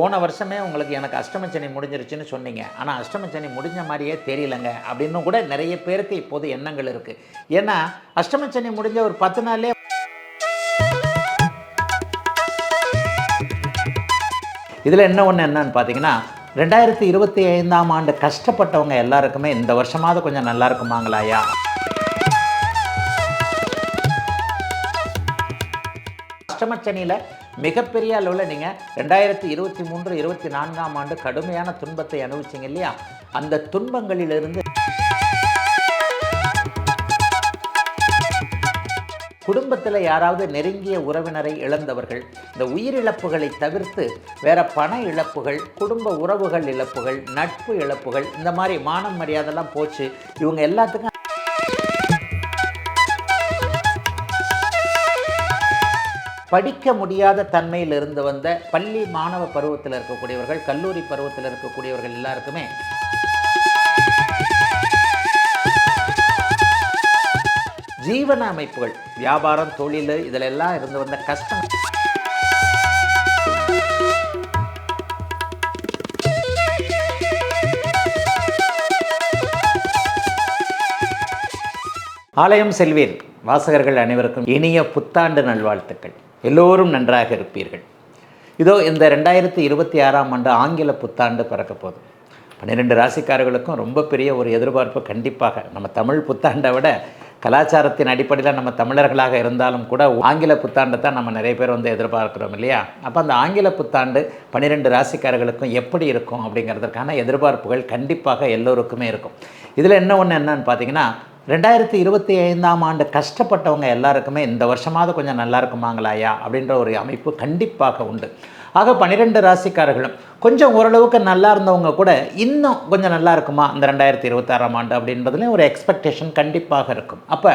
போன வருஷமே உங்களுக்கு எனக்கு அஷ்டமச்சனி முடிஞ்சிருச்சுன்னு சொன்னீங்க. ஆனால் அஷ்டமச்சனி முடிஞ்ச மாதிரியே தெரியலங்க. அப்படின்னு கூட நிறைய பேருக்கு இப்போது எண்ணங்கள் இருக்குது ஏன்னா அஷ்டமச்சனி முடிஞ்ச ஒரு பத்து நாள்லேயே இதில் என்ன ஒன்று என்னன்னு பார்த்தீங்கன்னா ரெண்டாயிரத்தி இருபத்தி ஐந்தாம் ஆண்டு கஷ்டப்பட்டவங்க எல்லாருக்குமே இந்த வருஷமாவது கொஞ்சம் நல்லா இருக்குமாங்களாயா அஷ்டமச்சனியில் மிகப்பெரிய அளவில் நீங்கள் ரெண்டாயிரத்தி இருபத்தி மூன்று இருபத்தி நான்காம் ஆண்டு கடுமையான துன்பத்தை அனுபவிச்சிங்க இல்லையா? அந்த துன்பங்களிலிருந்து குடும்பத்தில் யாராவது நெருங்கிய உறவினரை இழந்தவர்கள் இந்த உயிரிழப்புகளை தவிர்த்து வேற பண இழப்புகள் குடும்ப உறவுகள் இழப்புகள் நட்பு இழப்புகள் இந்த மாதிரி மானம் மரியாதைலாம் போச்சு. இவங்க எல்லாத்துக்கும் படிக்க முடியாத தன்மையில் இருந்து வந்த பள்ளி மாணவ பருவத்தில் இருக்கக்கூடியவர்கள் கல்லூரி பருவத்தில் இருக்கக்கூடியவர்கள் எல்லாருக்குமே ஜீவன அமைப்புகள் வியாபாரம் தொழில் இதில் எல்லாம் இருந்து வந்த கஷ்டம். ஆலயம் செல்வேன் வாசகர்கள் அனைவருக்கும் இனிய புத்தாண்டு நல்வாழ்த்துக்கள். எல்லோரும் நன்றாக இருப்பீர்கள். இதோ இந்த ரெண்டாயிரத்தி இருபத்தி ஆறாம் ஆண்டு ஆங்கில புத்தாண்டு பிறக்க போதும் பன்னிரெண்டு ராசிக்காரர்களுக்கும் ரொம்ப பெரிய ஒரு எதிர்பார்ப்பு கண்டிப்பாக. நம்ம தமிழ் புத்தாண்டை விட கலாச்சாரத்தின் அடிப்படையில் நம்ம தமிழர்களாக இருந்தாலும் கூட ஆங்கில புத்தாண்டை தான் நம்ம நிறைய பேர் வந்து எதிர்பார்க்குறோம் இல்லையா? அப்போ அந்த ஆங்கில புத்தாண்டு பன்னிரெண்டு ராசிக்காரர்களுக்கும் எப்படி இருக்கும் அப்படிங்கிறதுக்கான எதிர்பார்ப்புகள் கண்டிப்பாக எல்லோருக்குமே இருக்கும். இதில் என்ன ஒன்று என்னன்னு பார்த்தீங்கன்னா ரெண்டாயிரத்தி இருபத்தி ஐந்தாம் ஆண்டு கஷ்டப்பட்டவங்க எல்லாருக்குமே இந்த வருஷமாவது கொஞ்சம் நல்லா இருக்குமாங்களாயா அப்படின்ற ஒரு அமைப்பு கண்டிப்பாக உண்டு. ஆக பன்னிரெண்டு ராசிக்காரர்களும் கொஞ்சம் ஓரளவுக்கு நல்லா இருந்தவங்க கூட இன்னும் கொஞ்சம் நல்லா இருக்குமா இந்த ரெண்டாயிரத்தி இருபத்தாறாம் ஆண்டு அப்படின்றதுலேயும் ஒரு எக்ஸ்பெக்டேஷன் கண்டிப்பாக இருக்கும். அப்போ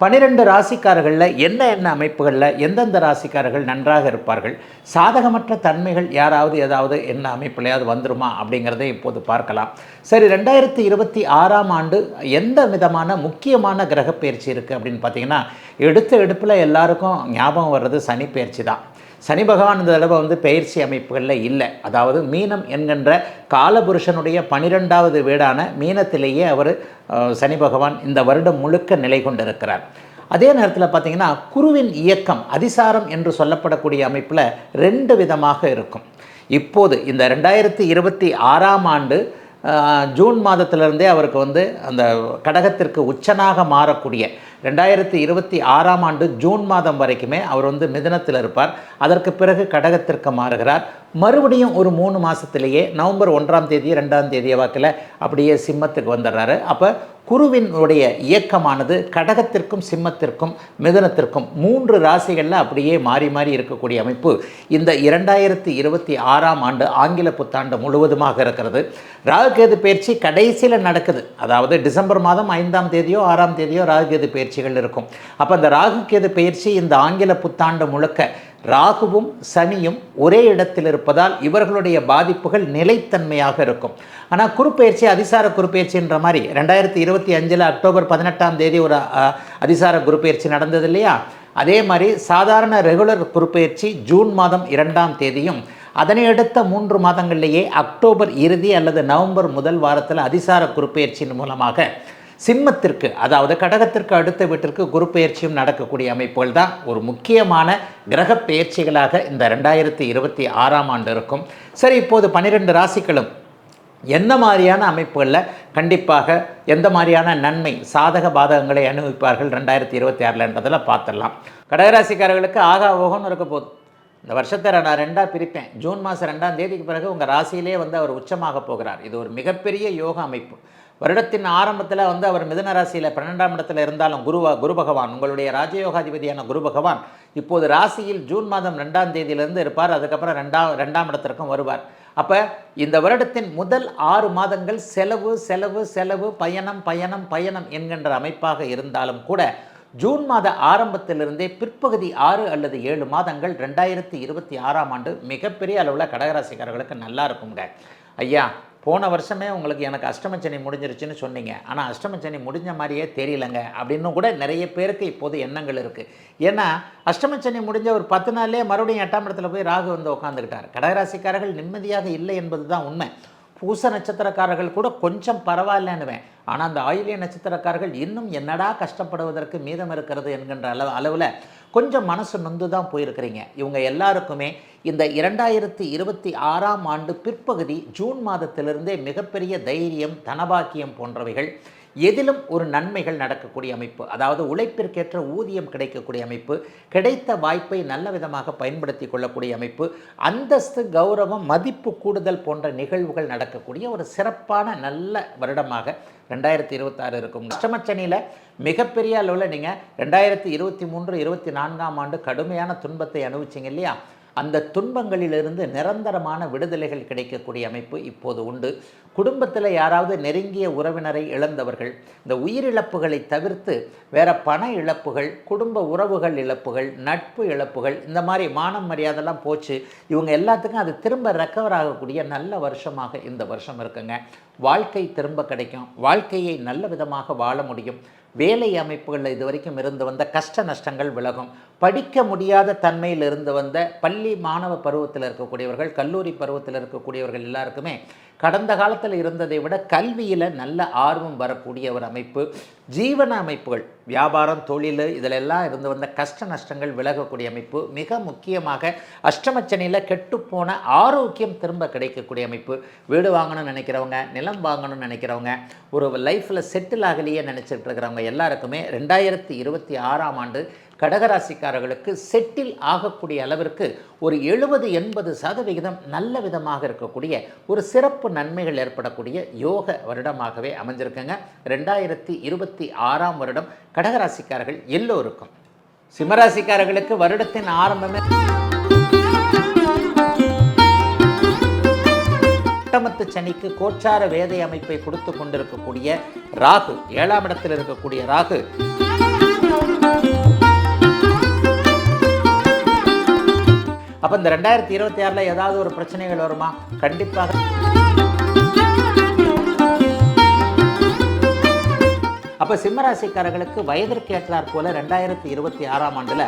பன்னிரெண்டு ராசிக்காரர்களில் என்ன என்ன அமைப்புகளில் எந்தெந்த ராசிக்காரர்கள் நன்றாக இருப்பார்கள்? சாதகமற்ற தன்மைகள் யாராவது ஏதாவது என்ன அமைப்புலையாவது வந்துருமா அப்படிங்கிறத இப்போது பார்க்கலாம். சரி ரெண்டாயிரத்தி இருபத்தி ஆறாம் ஆண்டு எந்த விதமான முக்கியமான கிரக பயிற்சி இருக்குது அப்படின்னு பார்த்தீங்கன்னா எடுத்த எடுப்பில் எல்லாருக்கும் ஞாபகம் வர்றது சனி பயிற்சி தான். சனி பகவான் இந்த தடவை வந்து பயிற்சி அமைப்புகளில் இல்லை. அதாவது மீனம் என்கின்ற காலபுருஷனுடைய பனிரெண்டாவது வீடான மீனத்திலேயே அவர் சனி பகவான் இந்த வருடம் முழுக்க நிலை கொண்டிருக்கிறார். அதே நேரத்தில் பார்த்தீங்கன்னா குருவின் இயக்கம் அதிசாரம் என்று சொல்லப்படக்கூடிய அமைப்பில் ரெண்டு விதமாக இருக்கும். இப்போது இந்த ரெண்டாயிரத்தி இருபத்தி ஆறாம் ஆண்டு ஜூன் மாதத்திலிருந்தே அவருக்கு வந்து அந்த கடகத்திற்கு உச்சனாக மாறக்கூடிய ரெண்டாயிரத்தி இருபத்தி ஆறாம் ஆண்டு ஜூன் மாதம் வரைக்குமே அவர் வந்து மிதனத்தில் இருப்பார். அதற்கு பிறகு கடகத்திற்கு மாறுகிறார். மறுபடியும் ஒரு மூணு மாதத்திலேயே நவம்பர் ஒன்றாம் தேதி ரெண்டாம் தேதியை வாக்கில் அப்படியே சிம்மத்துக்கு வந்துடுறாரு. அப்போ குருவினுடைய இயக்கமானது கடகத்திற்கும் சிம்மத்திற்கும் மிதனத்திற்கும் மூன்று ராசிகளில் அப்படியே மாறி மாறி இருக்கக்கூடிய அமைப்பு. இந்த இரண்டாயிரத்தி இருபத்தி ஆறாம் ஆண்டு ஆங்கில புத்தாண்டு முழுவதுமாக இருக்கிறது. ராகுகேது பயிற்சி கடைசியில் நடக்குது. அதாவது டிசம்பர் மாதம் ஐந்தாம் தேதியோ ஆறாம் தேதியோ ராகுகேது பயிற்சிகள் இருக்கும். அப்போ அந்த ராகுகேது பயிற்சி இந்த ஆங்கில புத்தாண்டு முழுக்க ராகுவும் சனியும் ஒரே இடத்தில் இருப்பதால் இவர்களுடைய பாதிப்புகள் நிலைத்தன்மையாக இருக்கும். ஆனால் குறுப்பெயர்ச்சி அதிசார குறுப்பெயர்ச்சின்ற மாதிரி ரெண்டாயிரத்தி இருபத்தி அஞ்சில் அக்டோபர் பதினெட்டாம் தேதி ஒரு அதிசார குறுப்பெயர்ச்சி நடந்தது இல்லையா? அதே மாதிரி சாதாரண ரெகுலர் குறுப்பெயர்ச்சி ஜூன் மாதம் இரண்டாம் தேதியும் அதனை அடுத்த மூன்று மாதங்களிலேயே அக்டோபர் இறுதி அல்லது நவம்பர் முதல் வாரத்தில் அதிசார குறுப்பெயர்ச்சியின் மூலமாக சிம்மத்திற்கு அதாவது கடகத்திற்கு அடுத்த வீட்டிற்கு குரு பெயர்ச்சியும் நடக்கக்கூடிய அமைப்புகள் தான் ஒரு முக்கியமான கிரக பெயர்ச்சிகளாக இந்த ரெண்டாயிரத்தி இருபத்தி ஆறாம் ஆண்டு இருக்கும். சரி இப்போது பன்னிரெண்டு ராசிகளும் என்ன மாதிரியான அமைப்புகளில் கண்டிப்பாக எந்த மாதிரியான நன்மை சாதக பாதகங்களை அனுபவிப்பார்கள் ரெண்டாயிரத்தி இருபத்தி ஆறில்ன்றதில் பார்த்துடலாம். கடகராசிக்காரர்களுக்கு ஆகா ஓகம்னு இருக்க போதும் இந்த வருஷத்தை நான் ரெண்டாக பிரிப்பேன். ஜூன் மாதம் ரெண்டாம் தேதிக்கு பிறகு உங்கள் ராசியிலே வந்து அவர் உச்சமாக போகிறார். இது ஒரு மிகப்பெரிய யோக அமைப்பு. வருடத்தின் ஆரம்பத்தில் வந்து அவர் மிதன ராசியில் பன்னெண்டாம் இடத்துல இருந்தாலும் குருவா குரு பகவான் உங்களுடைய ராஜயோகாதிபதியான குரு பகவான் இப்போது ராசியில் ஜூன் மாதம் ரெண்டாம் தேதியிலிருந்து இருப்பார். அதுக்கப்புறம் ரெண்டாம் ரெண்டாம் இடத்திற்கும் வருவார். அப்போ இந்த வருடத்தின் முதல் ஆறு மாதங்கள் செலவு செலவு செலவு பயணம் பயணம் பயணம் என்கின்ற அமைப்பாக இருந்தாலும் கூட ஜூன் மாத ஆரம்பத்திலிருந்தே பிற்பகுதி ஆறு அல்லது ஏழு மாதங்கள் ரெண்டாயிரத்தி இருபத்தி ஆறாம் ஆண்டு மிகப்பெரிய அளவில் கடகராசிக்காரர்களுக்கு நல்லா இருக்குங்க. ஐயா போன வருஷமே உங்களுக்கு எனக்கு அஷ்டமச்சனி முடிஞ்சிருச்சுன்னு சொன்னீங்க. ஆனால் அஷ்டமச்சனி முடிஞ்ச மாதிரியே தெரியலங்க. அப்படின்னு கூட நிறைய பேருக்கு இப்போது எண்ணங்கள் இருக்குது ஏன்னா அஷ்டமச்சனி முடிஞ்ச ஒரு பத்து நாள்லேயே மறுபடியும் எட்டாம் இடத்துல போய் ராகு வந்து உட்காந்துக்கிட்டார் கடகராசிக்காரர்கள் நிம்மதியாக இல்லை என்பது தான் உண்மை. பூச நட்சத்திரக்காரர்கள் கூட கொஞ்சம் பரவாயில்லன்னுவேன். ஆனால் அந்த ஆயிலிய நட்சத்திரக்காரர்கள் இன்னும் என்னடா கஷ்டப்படுவதற்கு மீதம் இருக்கிறது என்கின்ற அளவு அளவில் கொஞ்சம் மனசு நொந்து தான் போயிருக்கிறீங்க. இவங்க எல்லாருக்குமே இந்த இரண்டாயிரத்தி இருபத்தி ஆறாம் ஆண்டு பிற்பகுதி ஜூன் மாதத்திலிருந்தே மிகப்பெரிய தைரியம் தனபாக்கியம் போன்றவைகள் எதிலும் ஒரு நன்மைகள் நடக்கக்கூடிய அமைப்பு அதாவது உழைப்பிற்கேற்ற ஊதியம் கிடைக்கக்கூடிய அமைப்பு கிடைத்த வாய்ப்பை நல்ல விதமாக பயன்படுத்தி கொள்ளக்கூடிய அமைப்பு அந்தஸ்து கௌரவம் மதிப்பு கூடுதல் போன்ற நிகழ்வுகள் நடக்கக்கூடிய ஒரு சிறப்பான நல்ல வருடமாக ரெண்டாயிரத்தி இருபத்தாறு இருக்கும். அஷ்டமச்சனியில் மிகப்பெரிய அளவில் நீங்கள் ரெண்டாயிரத்தி இருபத்தி மூன்று இருபத்தி நான்காம் ஆண்டு கடுமையான துன்பத்தை அனுபவிச்சிங்க இல்லையா? அந்த துன்பங்களிலிருந்து நிரந்தரமான விடுதலைகள் கிடைக்கக்கூடிய அமைப்பு இப்போது உண்டு. குடும்பத்தில் யாராவது நெருங்கிய உறவினரை இழந்தவர்கள் இந்த உயிரிழப்புகளை தவிர்த்து வேற பண இழப்புகள் குடும்ப உறவுகள் இழப்புகள் நட்பு இழப்புகள் இந்த மாதிரி மானம் மரியாதைலாம் போச்சு. இவங்க எல்லாத்துக்கும் அது திரும்ப ரெக்கவர் ஆகக்கூடிய நல்ல வருஷமாக இந்த வருஷம் இருக்குங்க. வாழ்க்கை திரும்ப கிடைக்கும். வாழ்க்கையை நல்ல விதமாக வாழ முடியும். வேலை அமைப்புகளில் இது வரைக்கும் இருந்து வந்த கஷ்ட நஷ்டங்கள் விலகும். படிக்க முடியாத தன்மையில் இருந்து வந்த பள்ளி மாணவ பருவத்தில் இருக்கக்கூடியவர்கள் கல்லூரி பருவத்தில் இருக்கக்கூடியவர்கள் எல்லாருக்குமே கடந்த காலத்தில் இருந்ததை விட கல்வியில் நல்ல ஆர்வம் வரக்கூடிய ஒரு அமைப்பு. ஜீவன அமைப்புகள் வியாபாரம் தொழில் இதிலெல்லாம் இருந்து வந்த கஷ்ட நஷ்டங்கள் விலகக்கூடிய அமைப்பு. மிக முக்கியமாக அஷ்டமச்சனையில் கெட்டுப்போன ஆரோக்கியம் திரும்ப கிடைக்கக்கூடிய அமைப்பு. வீடு வாங்கணும்னு நினைக்கிறவங்க நிலம் வாங்கணும்னு நினைக்கிறவங்க ஒரு லைஃப்பில் செட்டில் ஆகலையே நினச்சிட்டு இருக்கிறவங்க எல்லாருக்குமே ரெண்டாயிரத்தி இருபத்தி ஆறாம் ஆண்டு கடகராசிக்காரர்களுக்கு செட்டில் ஆகக்கூடிய அளவிற்கு ஒரு எழுபது எண்பது சதவிகிதம் நல்ல விதமாக இருக்கக்கூடிய ஒரு சிறப்பு நன்மைகள் ஏற்படக்கூடிய யோக வருடமாகவே அமைஞ்சிருக்குங்க. ரெண்டாயிரத்தி இருபத்தி ஆறாம் வருடம் கடகராசிக்காரர்கள் எல்லோருக்கும். சிம்மராசிக்காரர்களுக்கு வருடத்தின் ஆரம்பமே அட்டமத்து சனிக்கு கோச்சார வேதை அமைப்பை கொடுத்து கொண்டிருக்கக்கூடிய ராகு ஏழாம் இடத்தில் இருக்கக்கூடிய ராகு அப்போ இந்த ரெண்டாயிரத்தி இருபத்தி ஆறில் ஏதாவது ஒரு பிரச்சனைகள் வருமா? கண்டிப்பாக. அப்போ சிம்மராசிக்காரர்களுக்கு வயதிற்கு ஏற்றாற் போல ரெண்டாயிரத்தி இருபத்தி ஆறாம் ஆண்டில்.